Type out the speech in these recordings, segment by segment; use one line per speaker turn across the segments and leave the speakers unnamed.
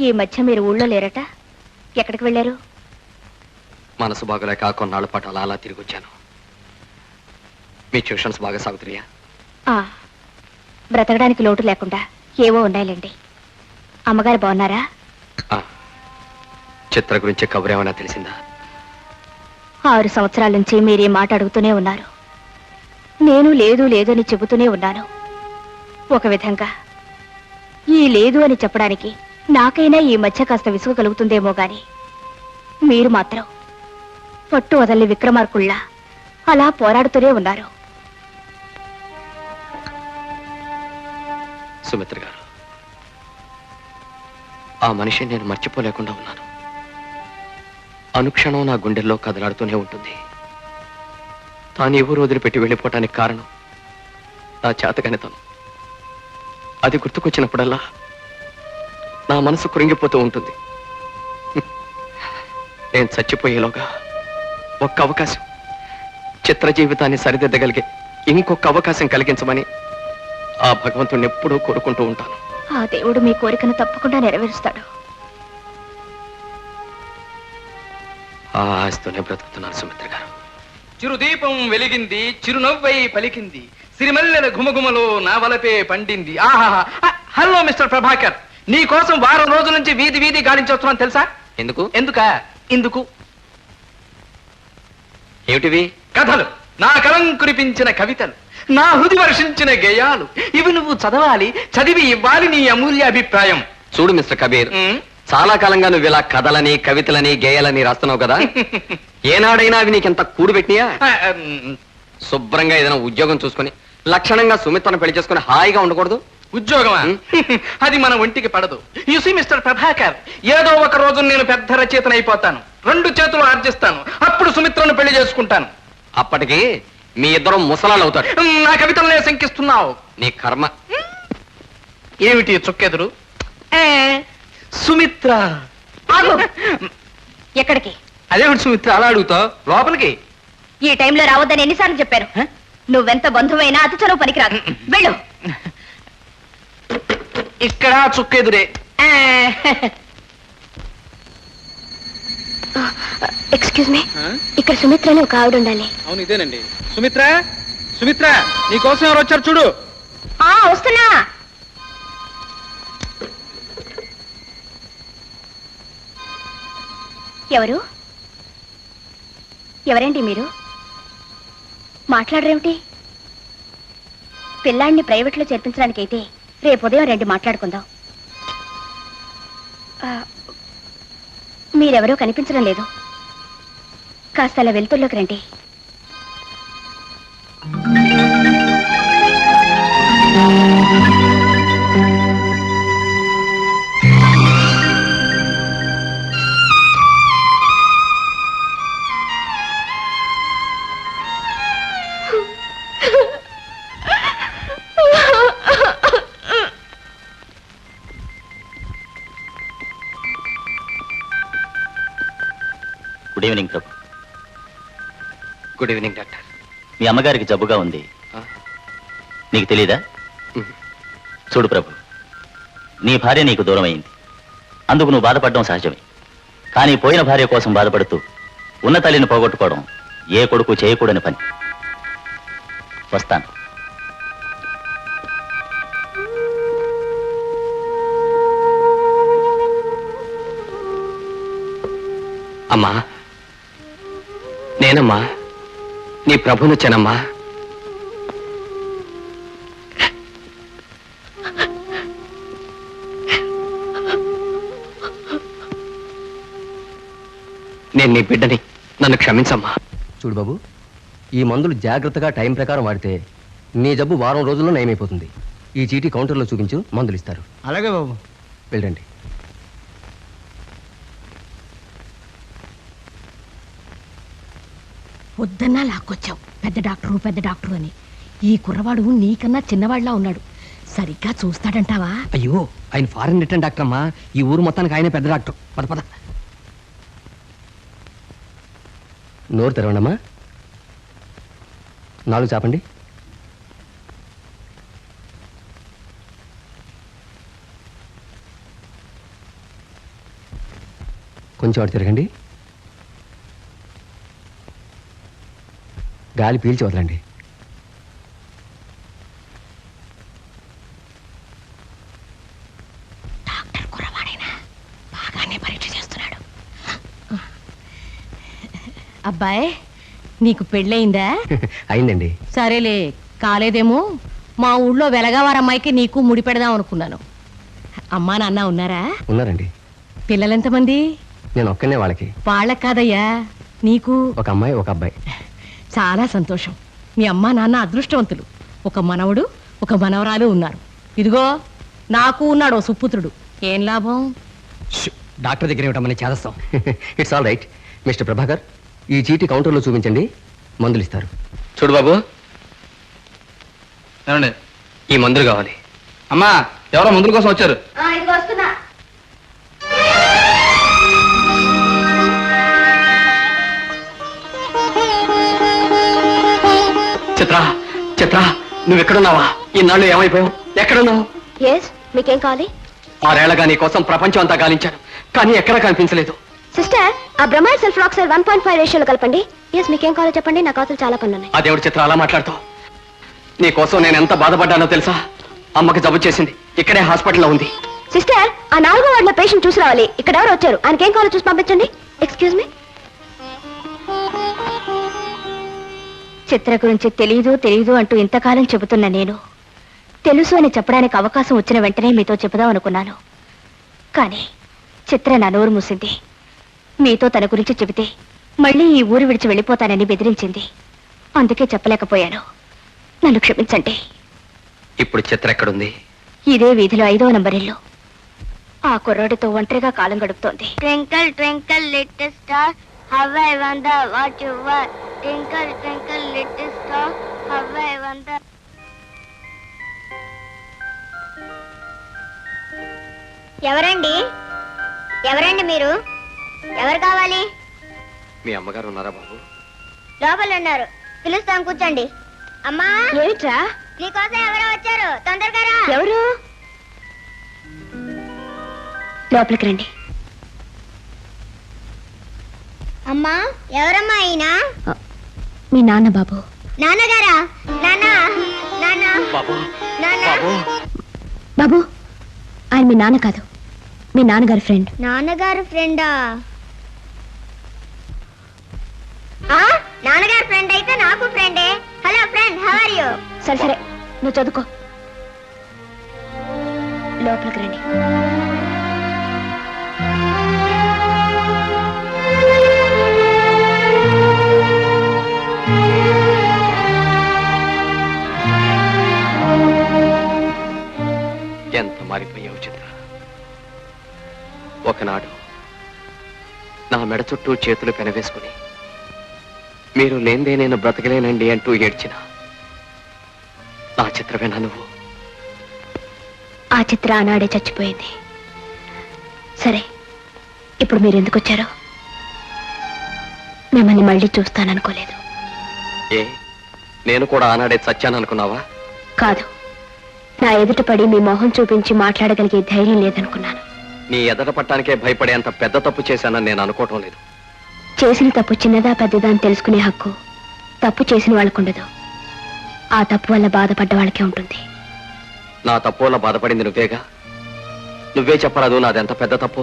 ఈ మధ్య మీరు ఊళ్ళో లేరట? ఎక్కడికి వెళ్ళారు?
మనసు బాగోలేక కొన్నాళ్ళ పాటు అలా అలా తిరిగి వచ్చాను. మీ ట్యూషన్స్ బాగా సాగుతున్నాయా?
ఆ, బ్రతకడానికి లోటు లేకుండా ఏవో ఉన్నాయిలేండి. అమ్మగారు బాగున్నారా?
ఆ, చిత్ర గురించి కబురు ఏమైనా తెలిసిందా?
ఆరు సంవత్సరాల నుంచి మీరు మాట అడుగుతూనే ఉన్నారు. నేను లేదు లేదు అని చెబుతూనే ఉన్నాను. ఒక విధంగా ఈ లేదు అని చెప్పడానికి నాకైనా ఈ మధ్య కాస్త విసుగు కలుగుతుందేమో గాని మీరు మాత్రం పట్టు వదలని విక్రమార్కుళ్ళ అలా పోరాడుతూనే ఉన్నారు.
సుమిత్ర గారు ఆ మనిషి నేను మర్చిపోలేకుండా ఉన్నాను. అనుక్షణం నా గుండెల్లో కదలాడుతూనే ఉంటుంది. తాను ఎవరు ఊరు వదిలిపెట్టి వెళ్ళిపోవటానికి కారణం నా చేతకనితనం అది గుర్తుకొచ్చినప్పుడల్లా నా మనసు కృంగిపోతూ ఉంటుంది. నేను చచ్చిపోయేలోగా ఒక్క అవకాశం చిత్ర జీవితాన్ని సరిదిద్దగలిగే ఇంకొక అవకాశం కలిగించమని ఆ భగవంతుడిని ఎప్పుడూ కోరుకుంటూ ఉంటాను.
ఆ దేవుడు మీ కోరికను తప్పకుండా నెరవేరుస్తాడు.
ఆ ఆశతోనే బ్రతుకుతున్నాను సుమిత్ర గారు.
చిరుదీపం వెలిగింది చిరునవ్వై పలికింది. సిరిమల్లెల ఘుమఘుమలో నా వలపే పండింది. ఆహా హలో మిస్టర్ ప్రభాకర్! నీ కోసం వారం రోజుల నుంచి వీధి వీధి గాలించొస్తున్నాను తెలుసా?
ఎందుకు?
ఎందుక? ఇందుకు.
ఏమిటివి?
కథలు. నా కలం కురిపించిన కవితలు. నా హృది వర్షించిన గేయాలు. ఇవి నువ్వు చదవాలి చదివి ఇవ్వాలి నీ అమూల్య అభిప్రాయం.
చూడు మిస్టర్ కబీర్. చాలా కాలంగా నువ్వు ఇలా కథలని కవితలని గేయాలని రాస్తున్నావు కదా? ఏనాడైనా అవి నీకెంత కూడు
ఉమ్,
శుభ్రంగా ఏదైనా ఉద్యోగం చూసుకొని లక్షణంగా సుమిత్రను పెళ్ళి చేసుకుని హాయిగా ఉండకూడదు?
ఉద్యోగమా. అది మన ఒంటికి పడదు. యూసి మిస్టర్ ప్రభాకర్ ఏదో ఒక రోజు నేను పెద్ద రచయితను అయిపోతాను రెండు చేతులు ఆర్జిస్తాను. అప్పుడు సుమిత్రను పెళ్ళి చేసుకుంటాను.
అప్పటికి మీ ఇద్దరు ముసలాళ్ళు అవుతాడు
ఉమ్, నా కవితలనే శంకిస్తున్నావు.
నీ కర్మ.
ఏమిటి చుక్కెదురు? ఏ, సుమిత్ర.
ఆగు. ఎక్కడికి?
అదేమిటి సుమిత్ర అలా అడుగుతావు? లోపలికి.
ఈ టైంలో రావద్దని ఎన్నిసార్లు చెప్పాను? నువ్వెంత బంధువైనా అతి చనువు పనికిరాదు. వెళ్ళు.
ఇక్కడ చుక్కెదురే.
Excuse me. ఇక్కడ సుమిత్ర అని ఒక ఆవిడ ఉండాలి
అవును ఇదేనండి. సుమిత్ర? సుమిత్ర నీ కోసం ఎవరు వచ్చారు చూడు.
ఆ వస్తున్నా. ఎవరు? ఎవరండి మీరు? మాట్లాడరేమిటి? పిల్లాడిని ప్రైవేట్లో చేర్పించడానికైతే రేపు ఉదయం రండి మాట్లాడుకుందాం. ఆ, మీరెవరో కనిపించడం లేదు. కాస్త అలా వెలుతుల్లోకి రండి.
Evening Prabhu.
Good evening doctor
మీ అమ్మగారికి జబ్బుగా ఉంది.
ఆ,
నీకు తెలీదా. చూడు ప్రభు నీ భార్య నీకు దూరం అయింది అందుకు నువ్వు బాధపడడం సహజమే. కానీ పోయిన భార్య కోసం బాధపడుతూ ఉన్న తల్లిని పోగొట్టుకోవడం ఏ కొడుకు చేయకూడని పని. వస్తాను.
అమ్మా నేనమ్మా నీ ప్రభునొచ్చానమ్మా నేను నీ బిడ్డని నన్ను క్షమించమ్మా.
చూడు బాబు ఈ మందులు జాగ్రత్తగా టైం ప్రకారం వాడితే నీ జబ్బు వారం రోజుల్లో నయమైపోతుంది. ఈ చీటీ కౌంటర్లో చూపించు మందులు ఇస్తారు
అలాగే బాబు.
వెళ్ళండి.
వద్దన్నా లాక్కొచ్చావు. పెద్ద డాక్టరు పెద్ద డాక్టరు అని. ఈ కుర్రవాడు నీకన్నా చిన్నవాడిలా ఉన్నాడు. సరిగ్గా చూస్తాడంటావా?
అయ్యో ఆయన ఫారెన్ రిటర్న్ డాక్టర్ అమ్మా ఈ ఊరు మొత్తానికి ఆయన పెద్ద డాక్టర్. పద పద. నోరు తెరవండమ్మా. నాలుగు చాపండి. కొంచెం అటు తిరగండి. గాలి పీల్చి వదలండి.
అబ్బాయి నీకు పెళ్ళయిందా?
అయిందండి.
సరేలే కాలేదేమో. మా ఊళ్ళో వెలగవారమ్మాయికి నీకు ముడి పెడదాం అనుకున్నాను. అమ్మా నాన్న ఉన్నారా?
ఉన్నారండి.
పిల్లలెంతమంది?
నేను ఒక్కనే వాళ్ళకి.
వాళ్ళకి కాదయ్యా నీకు?
ఒక అమ్మాయి ఒక అబ్బాయి.
చాలా సంతోషం. మీ అమ్మా నాన్న అదృష్టవంతులు. ఒక మనవడు ఒక మనవరాలు ఉన్నారు. ఇదిగో నాకు ఉన్నాడు ఓ సుపుత్రుడు. ఏం లాభం?
డాక్టర్ దగ్గర ఇవ్వటమని చేదస్తాం. It's all right. Mister Prabhakar ఈ చీటీ కౌంటర్లో చూపించండి. మందులు ఇస్తారు.
చూడు బాబు.
ఏమండి?
ఈ మందులు కావాలి.
అమ్మా ఎవరో మందుల కోసం వచ్చారు?
వస్తున్నా.
చిత్ర చిత్ర నువ్వు ఎక్కడున్నావా ఈనాళ్ళు ఏమైపోయావు? ఎక్కడున్నావు?
ఎస్ మీకేం కావాలి?
ఆరేళ్ళగా నీ కోసం ప్రపంచం అంతా గాలించాను కానీ ఎక్కడా కనిపించలేదు.
సిస్టర్ ఆ bromide self oxide one point five రేషియోలో కలపండి. ఎస్ మీకేం కావాలో చెప్పండి నాకు అవతల చాలా పనులు ఉన్నాయి.
ఆ దేవుడి చిత్ర అలా మాట్లాడుతావు. నీ కోసం నేను ఎంత బాధపడ్డానో తెలుసా? అమ్మకి జబ్బు చేసింది ఇక్కడే హాస్పిటల్లో ఉంది.
సిస్టర్ ఆ నాలుగో వార్డులో పేషెంట్ చూసి రావాలి. ఇక్కడ ఎవరు వచ్చారు? ఆయనకేం కావాలో చూసి పంపించండి. ఎక్స్క్యూజ్ మీ చిత్ర గురించి తెలీదు తెలీదు అంటూ ఇంతకాలం చెబుతున్న నేను. తెలుసు అని చెప్పడానికి అవకాశం వచ్చిన వెంటనే మీతో చెబుదాం అనుకున్నాను. కానీ చిత్ర నా నోరు మూసింది. మీతో తన గురించి చెబితే మళ్ళీ ఈ ఊరు విడిచి వెళ్ళిపోతానని బెదిరించింది. అందుకే చెప్పలేకపోయాను. నన్ను క్షమించండి.
ఇప్పుడు చిత్ర ఎక్కడుంది?
ఇదే వీధిలో ఐదో నంబర్ ఇల్లు. ఆ కుర్రాడితో ఒంటరిగా కాలం గడుపుతోంది.
Twinkle, twinkle, little star, how I wonder what you are. Twinkle, twinkle, little star, how I wonder. ఎవరండి? ఎవరండి మీరు? ఎవరు కావాలి?
మీ అమ్మగారు ఉన్నారా బాబు?
లోపల ఉన్నారు పిలుస్తాం కూర్చోండి. అమ్మా!
ఏమిట్రా?
నీకోసం ఎవరో వచ్చారు? తొందరగా రా.
ఎవరు? లోపలికి రండి.
అమ్మా ఎవరమ్మా ఈయన?
మీ నాన్న బాబు.
నాన్నగారా? నాన్న నాన్న.
బాబు
నాన్న.
బాబు.
బాబు ఆయన మీ నాన్న కాదు. మీ నాన్నగారి ఫ్రెండ్.
నాన్నగారు ఫ్రెండా? ఆ నాన్నగారు ఫ్రెండ్ అయితే నాకు ఫ్రెండే. Hello friend how are you?
సరే సరే నువ్వు చదువుకో. లోపలికి రండి.
ఒకనాడు నా మెడ చుట్టూ చేతులు పెనవేసుకుని మీరు లేందే నేను బ్రతకలేనండి అంటూ ఏడ్చిన నా చిత్రమేనా నువ్వు?
ఆ చిత్ర ఆనాడే చచ్చిపోయింది. సరే ఇప్పుడు మీరు ఎందుకు వచ్చారో మిమ్మల్ని మళ్ళీ చూస్తాననుకోలేదు.
ఏ? నేను కూడా ఆనాడే చచ్చాను అనుకున్నావా
కాదు నా ఎదుట పడి మీ మొహం చూపించి మాట్లాడగలిగే ధైర్యం లేదనుకున్నాను.
నీ ఎదట పట్టానికే భయపడేంత పెద్ద తప్పు చేశానని నేను అనుకోవటం లేదు.
చేసిన తప్పు చిన్నదా పెద్దదా అని తెలుసుకునే హక్కు తప్పు చేసిన వాళ్ళకుండదు ఆ తప్పు వల్ల బాధపడ్డ వాళ్ళకే ఉంటుంది.
నా తప్పు వల్ల బాధపడింది నువ్వేగా? నువ్వే చెప్పరాదు నాదెంత పెద్ద తప్పు?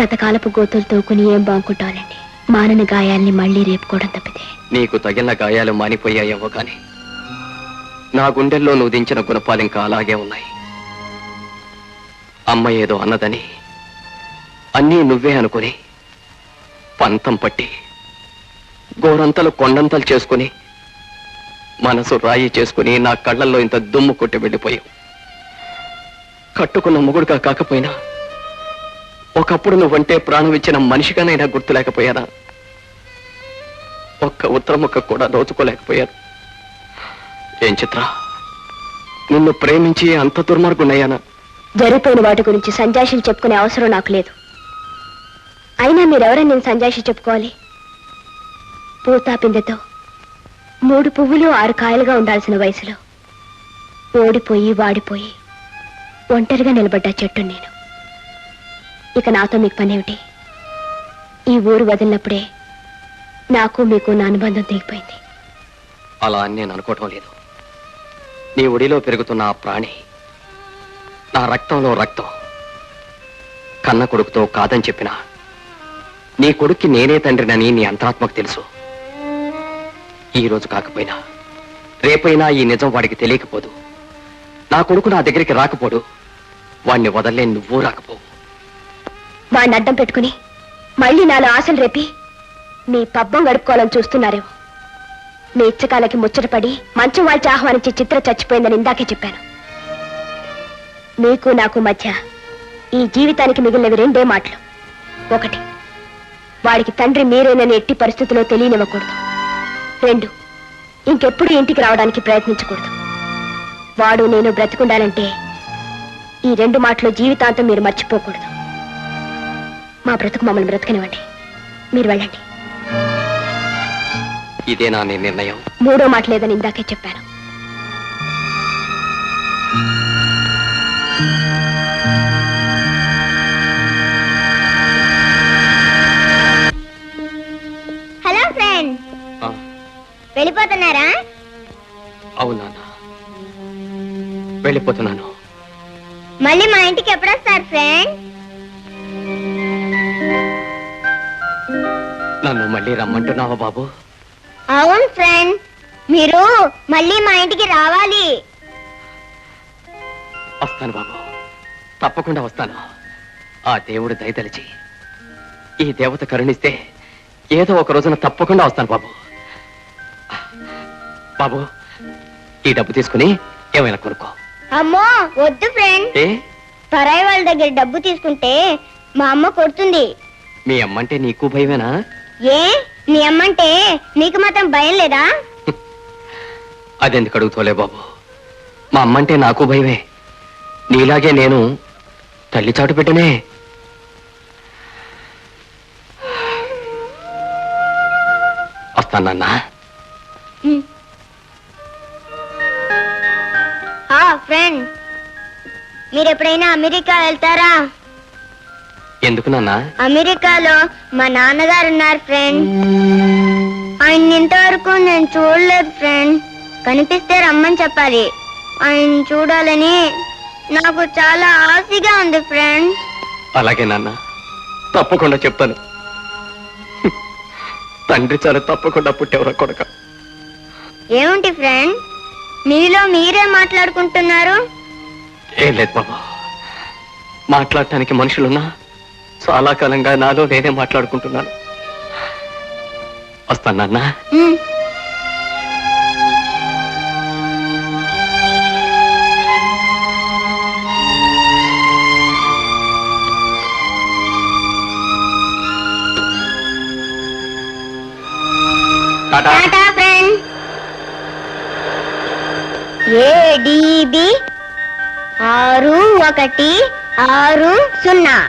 గతకాలపు గోతులు తోకుని ఏం బాగుంటానండి మానని గాయాల్ని మళ్ళీ రేపుకోవడం తప్పితే.
నీకు తగిన గాయాలు మానిపోయాయేమో కాని నా గుండెల్లో నువ్వు దించిన గుణపాలు ఇంకా అలాగే ఉన్నాయి. అమ్మ ఏదో అన్నదని అన్నీ నువ్వే అనుకుని పంతం పట్టి గోరంతలు కొండంతలు చేసుకుని మనసు రాయి చేసుకుని నా కళ్ళల్లో ఇంత దుమ్ము కొట్టి వెళ్ళిపోయావు. కట్టుకున్న మొగుడుగా కాకపోయినా ఒకప్పుడు నువ్వంటే ప్రాణం ఇచ్చిన మనిషిగానైనా గుర్తులేకపోయానా? ఒక్క ఉత్తరముక్క కూడా దోచుకోలేకపోయాను ఏం చిత్ర? నిన్ను ప్రేమించి అంత దుర్మార్గున్నయ్యానా
జరిగిపోయిన వాటి గురించి సంజాషిని చెప్పుకునే అవసరం నాకు లేదు. అయినా మీరెవరని నేను సంజాషి చెప్పుకోవాలి? పూతాపిందెతో మూడు పువ్వులు ఆరు కాయలుగా ఉండాల్సిన వయసులో ఓడిపోయి వాడిపోయి ఒంటరిగా నిలబడ్డ చెట్టు నేను. ఇక నాతో మీకు పనేమిటి? ఈ ఊరు వదిలినప్పుడే నాకు మీకు నా అనుబంధం తెగిపోయింది.
అలా అని నేను అనుకోవటం లేదు. నీ ఒడిలో పెరుగుతున్న ఆ ప్రాణి నా రక్తంలో రక్తం. కన్న కొడుకుతో కాదని చెప్పినా నీ కొడుక్కి నేనే తండ్రినని నీ అంతరాత్మకు తెలుసు. ఈ రోజు కాకపోయినా రేపైనా ఈ నిజం వాడికి తెలియకపోదు. నా కొడుకు నా దగ్గరికి రాకపోడు. వాణ్ణి వదలలే నువ్వు రాకపోవు
వాడిని అడ్డం పెట్టుకుని మళ్ళీ నాలో ఆశలు రేపి మీ పబ్బం గడుపుకోవాలని చూస్తున్నారేమో. మీ ఇచ్చకాలకి ముచ్చటపడి మంచం వాల్చి ఆహ్వానించి చిత్ర చచ్చిపోయిందని ఇందాకే చెప్పాను. మీకు నాకు మధ్య ఈ జీవితానికి మిగిలినవి రెండే మాటలు. ఒకటి వాడికి తండ్రి మీరేనని ఎట్టి పరిస్థితిలో తెలియనివ్వకూడదు. రెండు ఇంకెప్పుడు ఇంటికి రావడానికి ప్రయత్నించకూడదు. వాడు నేను బ్రతికుండాలంటే ఈ రెండు మాటలు జీవితాంతం మీరు మర్చిపోకూడదు. మా బ్రతుకు మమ్మల్ని బ్రతకనివ్వండి. మీరు వెళ్ళండి.
ఇదే నా నీ నిర్ణయం?
మూడో మాట లేదని ఇందాకే చెప్పాను.
వెళ్ళిపోతున్నారా?
అవును నాన్న వెళ్ళిపోతున్నాను.
మళ్ళీ మా ఇంటికి ఎప్పుడు వస్తారు ఫ్రెండ్?
నన్ను మళ్ళీ రమ్మంటున్నావా బాబు?
అవును ఫ్రెండ్. మీరు మళ్ళీ మా ఇంటికి రావాలి.
వస్తాను బాబు. తప్పకుండా వస్తాను. ఆ దేవుడు దయతలిచి ఈ దేవత కరుణిస్తే ఏదో ఒక రోజున తప్పకుండా వస్తాను బాబు. బాబు ఈ డబ్బు తీసుకుని ఏమైనా కొనుక్కో.
అమ్మో వద్దు ఫ్రెండ్
ఏ?
పరాయి వాళ్ళ దగ్గర డబ్బు తీసుకుంటే మా అమ్మ కొడుతుంది.
మీ అమ్మంటే నీకు భయమేనా?
ఏ? మీ అమ్మంటే నీకు మాత్రం భయం లేదా?
అదెందుకు అడుగుతోలే బాబు? మా అమ్మంటే నాకు భయమే. నీలాగే నేను తల్లి చాటు పెట్టనే. వస్తానన్నా
ఆ ఫ్రెండ్ మీరు ఎప్పుడైనా అమెరికా వెళ్తారా?
ఎందుకు నాన్నా?
అమెరికాలో మా నాన్నగారు ఉన్నారు ఫ్రెండ్ ఆయన ఇంతవరకు నేను చూడలేదు ఫ్రెండ్ కనిపిస్తే రమ్మని చెప్పాలి. ఆయన చూడాలని నాకు చాలా ఆశగా ఉంది ఫ్రెండ్
అలాగే నాన్న తప్పకుండా చెప్తాను. తండ్రి చాలా తప్పకుండా పుట్టేవరా కొడక.
ఏముంటి ఫ్రెండ్ మీలో మీరే మాట్లాడుకుంటున్నారు?
ఏం లేదు బాబు. మాట్లాడటానికి మనుషులున్నా చాలా కాలంగా నాలో నేనే మాట్లాడుకుంటున్నాను. వస్తాను నాన్న.
ఉమ్.
Tata
tata friend A D B ఆరు ఒకటి ఆరు సున్నా.